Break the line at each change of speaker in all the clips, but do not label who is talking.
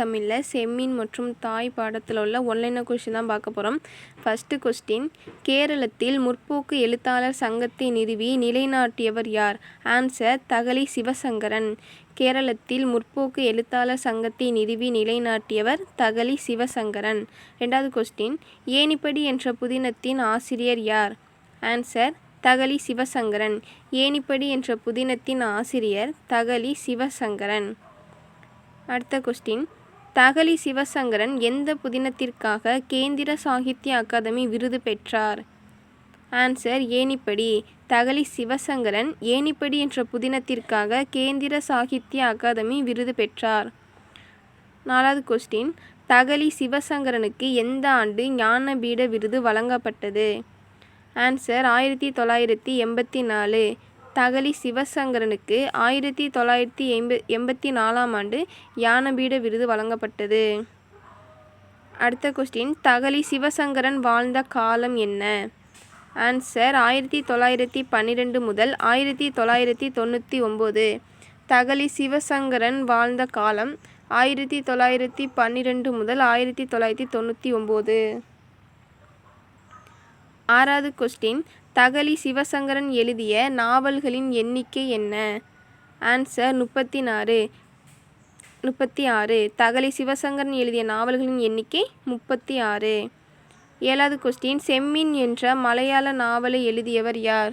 தமிழில் செம்மீன் மற்றும் தாய் பாடத்தில் உள்ள ஒன்லைனர் கொஸ்டின் தான் பார்க்க போகிறோம் ஃபஸ்ட்டு கொஸ்டின் கேரளத்தில் முற்போக்கு எழுத்தாளர் சங்கத்தை நிறுவி நிலைநாட்டியவர் யார்? ஆன்சர் தகலி சிவசங்கரன். கேரளத்தில் முற்போக்கு எழுத்தாளர் சங்கத்தை நிறுவி நிலைநாட்டியவர் தகலி சிவசங்கரன். ரெண்டாவது கொஸ்டின் ஏணிப்படி என்ற புதினத்தின் ஆசிரியர் யார்? ஆன்சர் தகலி சிவசங்கரன். ஏணிப்படி என்ற புதினத்தின் ஆசிரியர் தகலி சிவசங்கரன். அடுத்த கொஸ்டின் தகழி சிவசங்கரன் எந்த புதினத்திற்காக கேந்திர சாகித்ய அகாதமி விருது பெற்றார்? ஆன்சர் ஏணிப்படி. தகழி சிவசங்கரன் ஏணிப்படி என்ற புதினத்திற்காக கேந்திர சாகித்ய அகாதமி விருது பெற்றார். நாலாவது கொஸ்டின் தகழி சிவசங்கரனுக்கு எந்த ஆண்டு ஞானபீட விருது வழங்கப்பட்டது? ஆன்சர் ஆயிரத்தி தொள்ளாயிரத்தி எண்பத்தி நாலு. தகழி சிவசங்கரனுக்கு ஆயிரத்தி தொள்ளாயிரத்தி எண்ப எண்பத்தி நாலாம் ஆண்டு ஞானபீட விருது வழங்கப்பட்டது. அடுத்த கொஸ்டின் தகழி சிவசங்கரன் வாழ்ந்த காலம் என்ன? ஆன்சர் ஆயிரத்தி தொள்ளாயிரத்தி பன்னிரெண்டு முதல் ஆயிரத்தி தொள்ளாயிரத்தி தொண்ணூற்றி ஒம்பது. தகழி சிவசங்கரன் வாழ்ந்த காலம் ஆயிரத்தி தொள்ளாயிரத்தி பன்னிரெண்டு முதல் ஆயிரத்தி தொள்ளாயிரத்தி தொண்ணூற்றி ஒம்பது. ஆறாவது கொஸ்டின் தகழி சிவசங்கரன் எழுதிய நாவல்களின் எண்ணிக்கை என்ன? ஆன்சர் முப்பத்தி நாறு முப்பத்தி ஆறு தகழி சிவசங்கரன் எழுதிய நாவல்களின் எண்ணிக்கை முப்பத்தி ஆறு ஏழாவது கொஸ்டின் செம்மீன் என்ற மலையாள நாவலை எழுதியவர் யார்?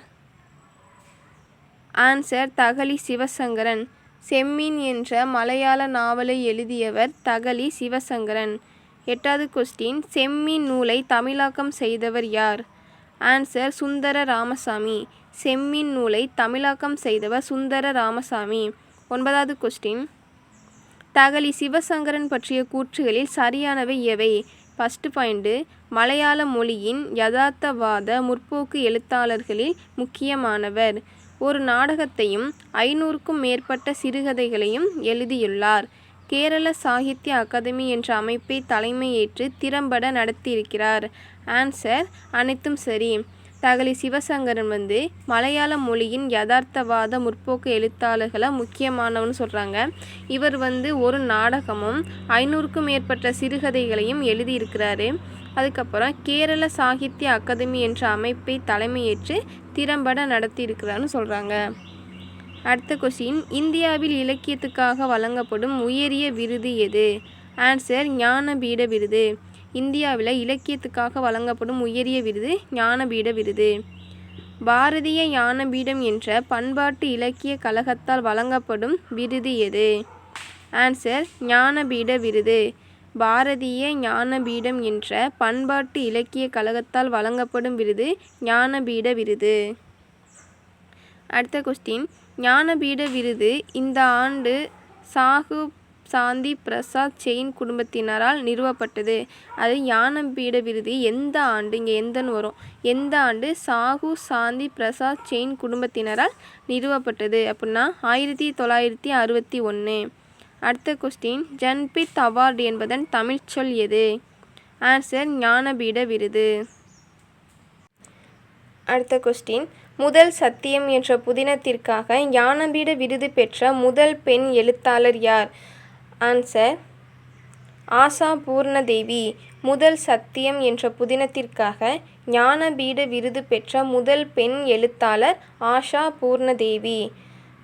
ஆன்சர் தகழி சிவசங்கரன். செம்மீன் என்ற மலையாள நாவலை எழுதியவர் தகழி சிவசங்கரன். எட்டாவது கொஸ்டின் செம்மீன் நூலை தமிழாக்கம் செய்தவர் யார்? ஆன்சர் சுந்தர ராமசாமி செம்மின் நூலை தமிழாக்கம் செய்தவர் சுந்தர ராமசாமி ஒன்பதாவது கொஸ்டின் தகலி சிவசங்கரன் பற்றிய கூற்றுகளில் சரியானவை எவை? ஃபஸ்ட்டு பாயிண்ட்டு மலையாள மொழியின் யதார்த்தவாத முற்போக்கு எழுத்தாளர்களில் முக்கியமானவர். ஒரு நாடகத்தையும் ஐநூறுக்கும் மேற்பட்ட சிறுகதைகளையும் எழுதியுள்ளார். கேரள சாகித்ய அகாதமி என்ற அமைப்பை தலைமையேற்று திறம்பட நடத்தியிருக்கிறார். ஆன்சர் அனைத்தும் சரி. தகலி சிவசங்கரன் வந்து மலையாள மொழியின் யதார்த்தவாத முற்போக்கு எழுத்தாளர்களை முக்கியமானவன்னு சொல்கிறாங்க இவர் வந்து ஒரு நாடகமும் ஐநூறுக்கும் மேற்பட்ட சிறுகதைகளையும் எழுதியிருக்கிறாரு. அதுக்கப்புறம் கேரள சாகித்ய அகாதமி என்ற அமைப்பை தலைமையேற்று திறம்பட நடத்தியிருக்கிறான்னு சொல்கிறாங்க அடுத்த கொஸ்டின் இந்தியாவில் இலக்கியத்துக்காக வழங்கப்படும் உயரிய விருது எது? ஆன்சர் ஞானபீட விருது. இந்தியாவில் இலக்கியத்துக்காக வழங்கப்படும் உயரிய விருது ஞானபீட விருது. பாரதிய ஞானபீடம் என்ற பண்பாட்டு இலக்கிய கழகத்தால் வழங்கப்படும் விருது எது? ஆன்சர் ஞானபீட விருது. பாரதிய ஞானபீடம் என்ற பண்பாட்டு இலக்கிய கழகத்தால் வழங்கப்படும் விருது ஞானபீட விருது. அடுத்த கொஸ்டின் ஞானபீட விருது இந்த ஆண்டு சாகு சாந்தி பிரசாத் செயின் குடும்பத்தினரால் நிறுவப்பட்டது. அது ஞானபீட விருது. எந்த ஆண்டு? இங்கே எந்தன்னு வரும். எந்த ஆண்டு சாகு சாந்தி பிரசாத் செயின் குடும்பத்தினரால் நிறுவப்பட்டது அப்படின்னா ஆயிரத்தி தொள்ளாயிரத்தி அறுபத்தி ஒன்று அடுத்த கொஸ்டின் ஜன்பித் அவார்டு என்பதன் தமிழ்ச்சொல் எது? ஆன்சர் ஞானபீட விருது. அடுத்த கொஸ்டின் முதல் சத்தியம் என்ற புதினத்திற்காக ஞானபீட விருது பெற்ற முதல் பெண் எழுத்தாளர் யார்? ஆன்சர் ஆசா பூர்ணதேவி முதல் சத்தியம் என்ற புதினத்திற்காக ஞானபீட விருது பெற்ற முதல் பெண் எழுத்தாளர் ஆஷா பூர்ணதேவி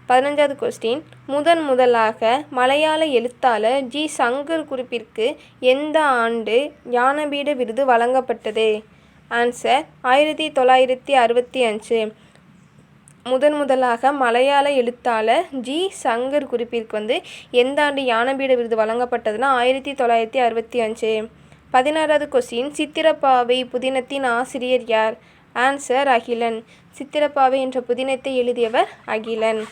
பதினஞ்சாவது கொஸ்டின் முதன் முதலாக மலையாள எழுத்தாளர் ஜி. சங்கர் குறிப்பிற்கு எந்த ஆண்டு ஞானபீட விருது வழங்கப்பட்டது? ஆன்சர் ஆயிரத்தி தொள்ளாயிரத்தி அறுபத்தி அஞ்சு. முதன் முதலாக மலையாள எழுத்தாளர் ஜி. சங்கர் குறிப்பிற்கு வந்து எந்த ஆண்டு ஞானபீட விருது வழங்கப்பட்டதுன்னா ஆயிரத்தி தொள்ளாயிரத்தி அறுபத்தி அஞ்சு. பதினாறாவது கொஸ்டின் சித்திரப்பாவை புதினத்தின் ஆசிரியர் யார்? ஆன்சர் அகிலன். சித்திரப்பாவை என்ற புதினத்தை எழுதியவர் அகிலன்.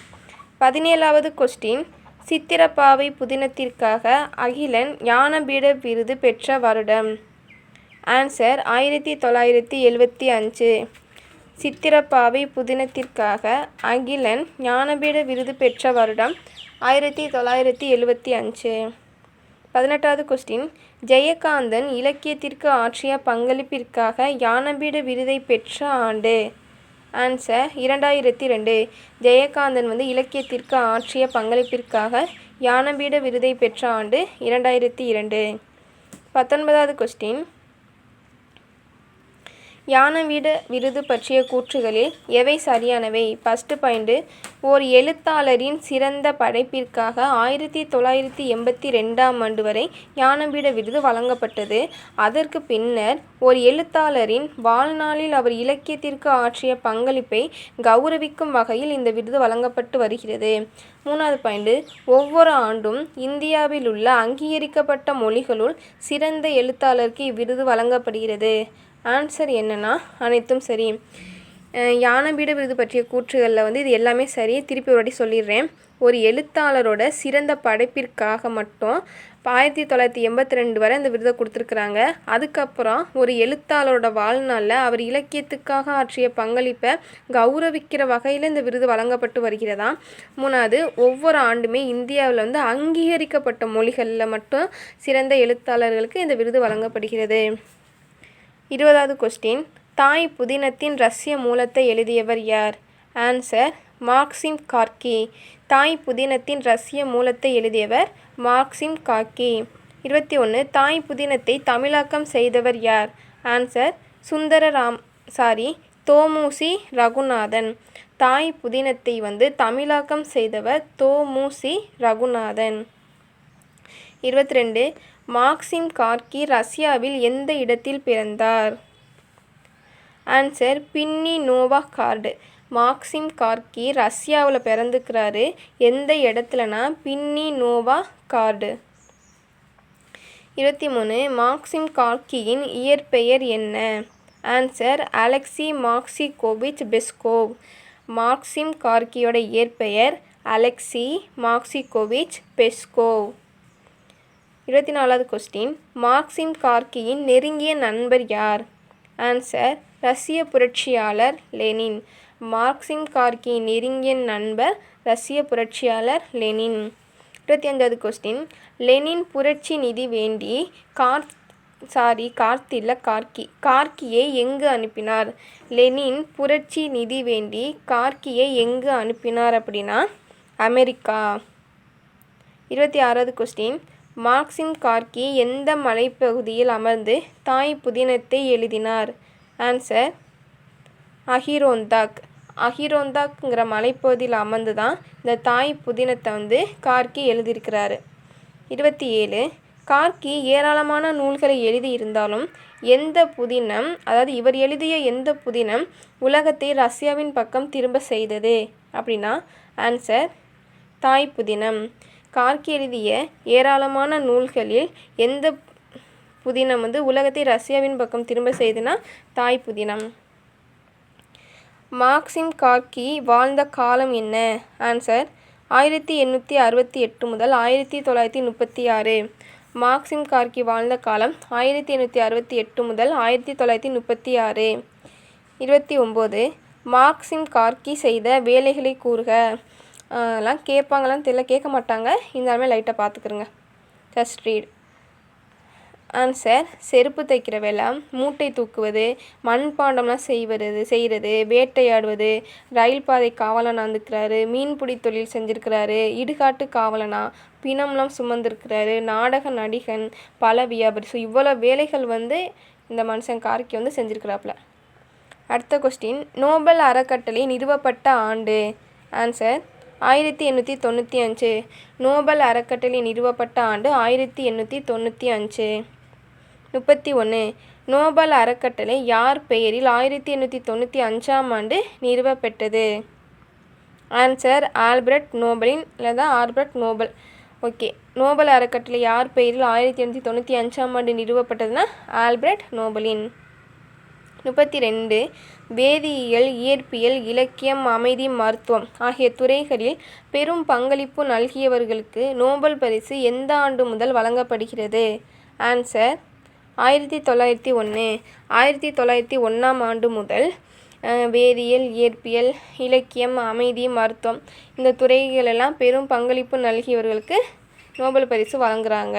பதினேழாவது கொஸ்டின் சித்திரப்பாவை புதினத்திற்காக அகிலன் ஞானபீட விருது பெற்ற வருடம். ஆன்சர் ஆயிரத்தி தொள்ளாயிரத்தி எழுபத்தி அஞ்சு. சித்திரப்பாவை புதினத்திற்காக அகிலன் ஞானபீட விருது பெற்ற வருடம் ஆயிரத்தி தொள்ளாயிரத்தி எழுவத்தி அஞ்சு. பதினெட்டாவது கொஸ்டின் ஜெயகாந்தன் இலக்கியத்திற்கு ஆற்றிய பங்களிப்பிற்காக ஞானபீட விருதை பெற்ற ஆண்டு. ஆன்சர் இரண்டாயிரத்தி ரெண்டு. ஜெயகாந்தன் வந்து இலக்கியத்திற்கு ஆற்றிய பங்களிப்பிற்காக ஞானபீட விருதை பெற்ற ஆண்டு இரண்டாயிரத்தி இரண்டு. பத்தொன்பதாவது கொஸ்டின் ஞானபீட விருது பற்றிய கூற்றுகளில் எவை சரியானவை? ஃபஸ்ட்டு பாயிண்ட்டு ஓர் எழுத்தாளரின் சிறந்த படைப்பிற்காக ஆயிரத்தி தொள்ளாயிரத்தி எண்பத்தி ரெண்டாம் ஆண்டு வரை ஞானபீட விருது வழங்கப்பட்டது. அதற்கு பின்னர் ஒரு எழுத்தாளரின் வாழ்நாளில் அவர் இலக்கியத்திற்கு ஆற்றிய பங்களிப்பை கௌரவிக்கும் வகையில் இந்த விருது வழங்கப்பட்டு வருகிறது. மூணாவது பாயிண்ட்டு ஒவ்வொரு ஆண்டும் இந்தியாவில் உள்ள அங்கீகரிக்கப்பட்ட மொழிகளுள் சிறந்த எழுத்தாளருக்கு இவ்விருது வழங்கப்படுகிறது. ஆன்சர் என்னென்னா அனைத்தும் சரி. அஹ் ஞானபீட விருது பற்றிய கூற்றுகளில் வந்து இது எல்லாமே சரி. திருப்பி ஒரு வாட்டி சொல்லிடுறேன். ஒரு எழுத்தாளரோட சிறந்த படைப்பிற்காக மட்டும் ஆயிரத்தி தொள்ளாயிரத்தி எண்பத்தி ரெண்டு வரை இந்த விருதை கொடுத்துருக்குறாங்க. அதுக்கப்புறம் ஒரு எழுத்தாளரோட வாழ்நாளில் அவர் இலக்கியத்துக்காக ஆற்றிய பங்களிப்பை கௌரவிக்கிற வகையில் இந்த விருது வழங்கப்பட்டு வருகிறதா? மூணாவது ஒவ்வொரு ஆண்டுமே இந்தியாவில் வந்து அங்கீகரிக்கப்பட்ட மொழிகளில் மட்டும் சிறந்த எழுத்தாளர்களுக்கு இந்த விருது வழங்கப்படுகிறது. இருபதாவது கொஸ்டின் தாய் புதினத்தின் ரஷ்ய மூலத்தை எழுதியவர் யார்? ஆன்சர் மார்க்சிம் கார்கி தாய் புதினத்தின் ரஷ்ய மூலத்தை எழுதியவர் மார்க்சிம் கார்கி இருபத்தி ஒன்று தாய் புதினத்தை தமிழாக்கம் செய்தவர் யார்? Answer Sundara Ram sorry Thomusi Raghunathan. தாய் புதினத்தை வந்து தமிழாக்கம் செய்தவர் தோமூசி ரகுநாதன். இருபத்தி ரெண்டு மார்க்சிம் கார்கி ரஷ்யாவில் எந்த இடத்தில் பிறந்தார்? ஆன்சர் பின்னி நோவா கார்டு. மாக்சிம் கார்கி ரஷ்யாவில் பிறந்துக்கிறாரு எந்த இடத்துலனா? பின்னி நோவா கார்டு. இருபத்தி மூணு மாக்சிம் கார்கியின் இயற்பெயர் என்ன? Answer Alexei Maksimovich Peshkov. Maxim கார்கியோட இயற்பெயர் அலெக்சி மாக்சிகோவிச் பெஸ்கோவ். இருபத்தி நாலாவது கொஸ்டின் மார்க்சின் கார்கியின் நெருங்கிய நண்பர் யார்? ஆன்சர் ரஷ்ய புரட்சியாளர் லெனின். மார்க்சிம் கார்கியின் நெருங்கிய நண்பர் ரஷ்ய புரட்சியாளர் லெனின். இருபத்தி அஞ்சாவது கொஸ்டின் லெனின் புரட்சி நிதி வேண்டி கார் சாரி கார்த்தி இல்லை கார்கி கார்கியை எங்கு அனுப்பினார்? லெனின் புரட்சி நிதி வேண்டி கார்கியை எங்கு அனுப்பினார் அப்படின்னா அமெரிக்கா. இருபத்தி ஆறாவது கொஸ்டின் மார்க்சிம் கார்கி எந்த மலைப்பகுதியில் அமர்ந்து தாய் புதினத்தை எழுதினார்? ஆன்சர் அஹிரோந்தாக் அஹிரோந்தாக்ங்கிற மலைப்பகுதியில் அமர்ந்து தான் இந்த தாய் புதினத்தை வந்து கார்கி எழுதியிருக்கிறாரு. இருபத்தி ஏழு கார்கி ஏராளமான நூல்களை எழுதியிருந்தாலும் எந்த புதினம் அதாவது இவர் எழுதிய எந்த புதினம் உலகத்தை ரஷ்யாவின் பக்கம் திரும்ப செய்தது? அப்படின்னா ஆன்சர் தாய் புதினம். கார்க் எழுதிய ஏராளமான நூல்களில் எந்த புதினம் வந்து உலகத்தை ரஷ்யாவின் பக்கம் திரும்ப செய்துனா தாய் புதினம். மார்க்சிம் கார்கி வாழ்ந்த காலம் என்ன? ஆன்சர் ஆயிரத்தி எண்ணூற்றி அறுபத்தி எட்டு முதல் ஆயிரத்தி தொள்ளாயிரத்தி முப்பத்தி ஆறு. மார்க்சிம் கார்கி வாழ்ந்த காலம் ஆயிரத்தி எண்ணூற்றி அறுபத்தி எட்டு முதல் ஆயிரத்தி தொள்ளாயிரத்தி முப்பத்தி ஆறு. இருபத்தி ஒம்பது மார்க்சிம் கார்கி செய்த வேலைகளை கூறுக. எல்லாம் கேட்பாங்களான்னு தெரியல. கேட்க மாட்டாங்க. இருந்தாலுமே லைட்டாக பார்த்துக்குருங்க. ஜஸ்ட் ரீட் ஆன்சர் செருப்பு தைக்கிற வேலை மூட்டை தூக்குவது மண்பாண்டம்லாம் செய்வது செய்கிறது வேட்டையாடுவது ரயில் பாதை காவலனாக இருந்துக்கிறாரு மீன்பிடி தொழில் செஞ்சுருக்கிறாரு இடுகாட்டு காவலனா பிணம்லாம் சுமந்திருக்கிறாரு நாடக நடிகன் பல வியாபாரி. ஸோ இவ்வளோ வேலைகள் வந்து இந்த மனுஷன் கார்கி வந்து செஞ்சுருக்கிறாப்புல. அடுத்த கொஸ்டின் நோபல் அறக்கட்டளை நிறுவப்பட்ட ஆண்டு. ஆன்சர் ஆயிரத்தி எண்ணூற்றி தொண்ணூற்றி அஞ்சு. நோபல் அறக்கட்டளை நிறுவப்பட்ட ஆண்டு ஆயிரத்தி எண்ணூற்றி தொண்ணூற்றி அஞ்சு. முப்பத்தி ஒன்று. நோபல் அறக்கட்டளை யார் பெயரில் ஆயிரத்தி எண்ணூற்றி தொண்ணூற்றி அஞ்சாம் ஆண்டு நிறுவப்பெற்றது? ஆன்சர் ஆல்பர்ட் நோபலின் இல்லை தான் ஆல்பர்ட் நோபல். ஓகே. நோபல் அறக்கட்டளை யார் பெயரில் ஆயிரத்தி எண்ணூற்றி தொண்ணூற்றி அஞ்சாம் ஆண்டு நிறுவப்பட்டதுன்னா ஆல்பர்ட் நோபலின். முப்பத்தி ரெண்டு வேதியியல் இயற்பியல் இலக்கியம் அமைதி மருத்துவம் ஆகிய துறைகளில் பெரும் பங்களிப்பு நல்கியவர்களுக்கு நோபல் பரிசு எந்த ஆண்டு முதல் வழங்கப்படுகிறது? ஆன்சர் ஆயிரத்தி தொள்ளாயிரத்தி ஒன்று. ஆயிரத்தி தொள்ளாயிரத்தி ஒன்றாம் ஆண்டு முதல் வேதியியல் இயற்பியல் இலக்கியம் அமைதி மருத்துவம் இந்த துறைகளெல்லாம் பெரும் பங்களிப்பு நல்கியவர்களுக்கு நோபல் பரிசு வழங்குறாங்க.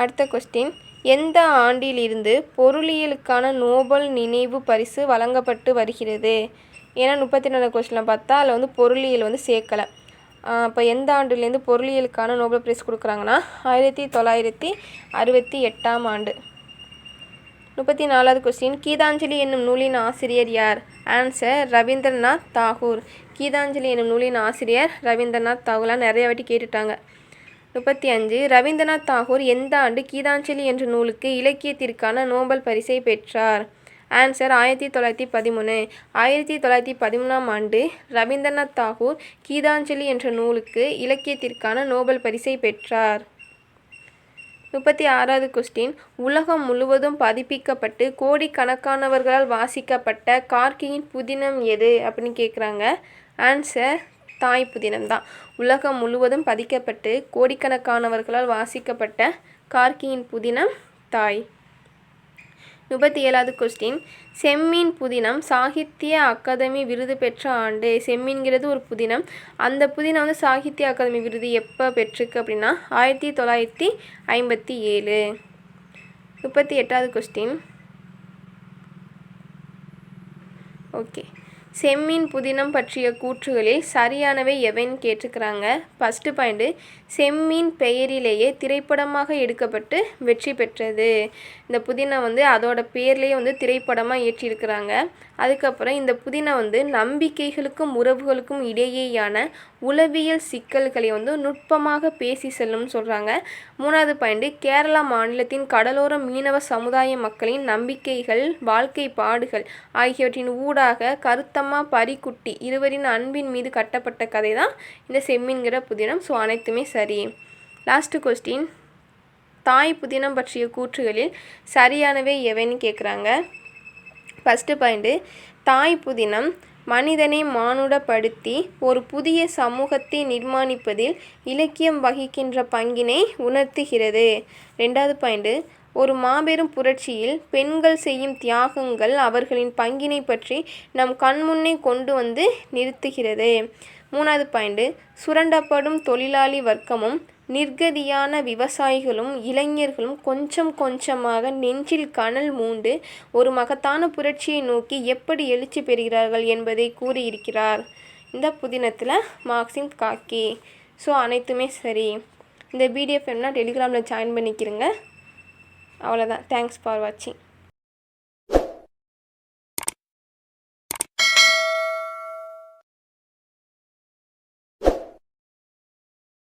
அடுத்த கொஸ்டின் எந்த ஆண்டிலிருந்து பொருளியலுக்கான நோபல் நினைவு பரிசு வழங்கப்பட்டு வருகிறது? ஏன்னா முப்பத்தி நாலு கொஸ்டினில் பார்த்தா அதில் வந்து பொருளியல் வந்து சேர்க்கலை. இப்போ எந்த ஆண்டுலேருந்து பொருளியலுக்கான நோபல் பிரைஸ் கொடுக்குறாங்கன்னா ஆயிரத்தி தொள்ளாயிரத்தி அறுபத்தி எட்டாம் ஆண்டு. முப்பத்தி நாலாவது கொஸ்டின் கீதாஞ்சலி என்னும் நூலின் ஆசிரியர் யார்? ஆன்சர் ரவீந்திரநாத் தாகூர். கீதாஞ்சலி என்னும் நூலின் ஆசிரியர் ரவீந்திரநாத் தாகூர்லாம் நிறைய வாட்டி கேட்டுட்டாங்க. முப்பத்தி அஞ்சு ரவீந்திரநாத் தாகூர் எந்த ஆண்டு கீதாஞ்சலி என்ற நூலுக்கு இலக்கியத்திற்கான நோபல் பரிசை பெற்றார்? ஆன்சர் ஆயிரத்தி தொள்ளாயிரத்தி பதிமூணு. ஆயிரத்தி தொள்ளாயிரத்தி பதிமூணாம் ஆண்டு ரவீந்திரநாத் தாகூர் கீதாஞ்சலி என்ற நூலுக்கு இலக்கியத்திற்கான நோபல் பரிசை பெற்றார். முப்பத்தி ஆறாவது கொஸ்டின் உலகம் முழுவதும் பதிப்பிக்கப்பட்டு கோடிக்கணக்கானவர்களால் வாசிக்கப்பட்ட கார்கியின் புதினம் எது? அப்படின்னு கேட்குறாங்க ஆன்சர் தாய் புதினம் தான் உலகம் முழுவதும் பதிக்கப்பட்டு கோடிக்கணக்கானவர்களால் வாசிக்கப்பட்ட கார்கியின் புதினம் தாய். முப்பத்தி ஏழாவது கொஸ்டின் செம்மீன் புதினம் சாகித்ய அகாதமி விருது பெற்ற ஆண்டு. செம்மீன்கிறது ஒரு புதினம். அந்த புதினம் வந்து சாகித்ய அகாதமி விருது எப்போ பெற்றிருக்கு அப்படின்னா ஆயிரத்தி தொள்ளாயிரத்தி ஐம்பத்தி ஏழு. முப்பத்தி எட்டாவது கொஸ்டின் ஓகே. செம்மீன் புதினம் பற்றிய கூற்றுகளில் சரியானவை எவைன்னு கேட்டிருக்கிறாங்க? ஃபஸ்ட்டு பாயிண்ட்டு செம்மீன் பெயரிலேயே திரைப்படமாக எடுக்கப்பட்டு வெற்றி பெற்றது. இந்த புதினா வந்து அதோட பேர்லேயே வந்து திரைப்படமாக ஏற்றியிருக்கிறாங்க அதுக்கப்புறம் இந்த புதினா வந்து நம்பிக்கைகளுக்கும் உறவுகளுக்கும் இடையேயான உளவியல் சிக்கல்களை வந்து நுட்பமாக பேசி செல்லும்னு சொல்கிறாங்க மூணாவது பாயிண்ட்டு கேரளா மாநிலத்தின் கடலோர மீனவ சமுதாய மக்களின் நம்பிக்கைகள் வாழ்க்கை பாடுகள் ஆகியவற்றின் ஊடாக கருத்தம்மா பரிக்குட்டி இருவரின் அன்பின் மீது கட்டப்பட்ட கதை தான் இந்த செம்மீன்கிற புதினம். ஸோ அனைத்துமே சரி. லாஸ்ட்டு கொஸ்டின் தாய் புதினம் பற்றிய கூற்றுகளில் சரியானவை எவைன்னு கேட்குறாங்க ஃபஸ்ட்டு பாயிண்ட்டு தாய் புதினம் மனிதனை மானுடப்படுத்தி ஒரு புதிய சமூகத்தை நிர்மாணிப்பதில் இலக்கியம் வகிக்கின்ற பங்கினை உணர்த்துகிறது. ரெண்டாவது பாயிண்ட்டு ஒரு மாபெரும் புரட்சியில் பெண்கள் செய்யும் தியாகங்கள் அவர்களின் பங்கினை பற்றி நம் கண்முன்னே கொண்டு வந்து நிறுத்துகிறது. மூணாவது பாயிண்ட்டு சுரண்டப்படும் தொழிலாளி வர்க்கமும் நிர்கதியான விவசாயிகளும் இளைஞர்களும் கொஞ்சம் கொஞ்சமாக நெஞ்சில் கனல் மூண்டு ஒரு மகத்தான புரட்சியை நோக்கி எப்படி எழுச்சி பெறுகிறார்கள் என்பதை கூறியிருக்கிறார். இந்த புதினத்தில் மார்க்சிம் காக்கி. ஸோ அனைத்துமே சரி. இந்த பிடிஎஃப் என்ன டெலிகிராமில் ஜாயின் பண்ணிக்கிறங்க அவ்வளோதான் தேங்க்ஸ் ஃபார் வாட்சிங்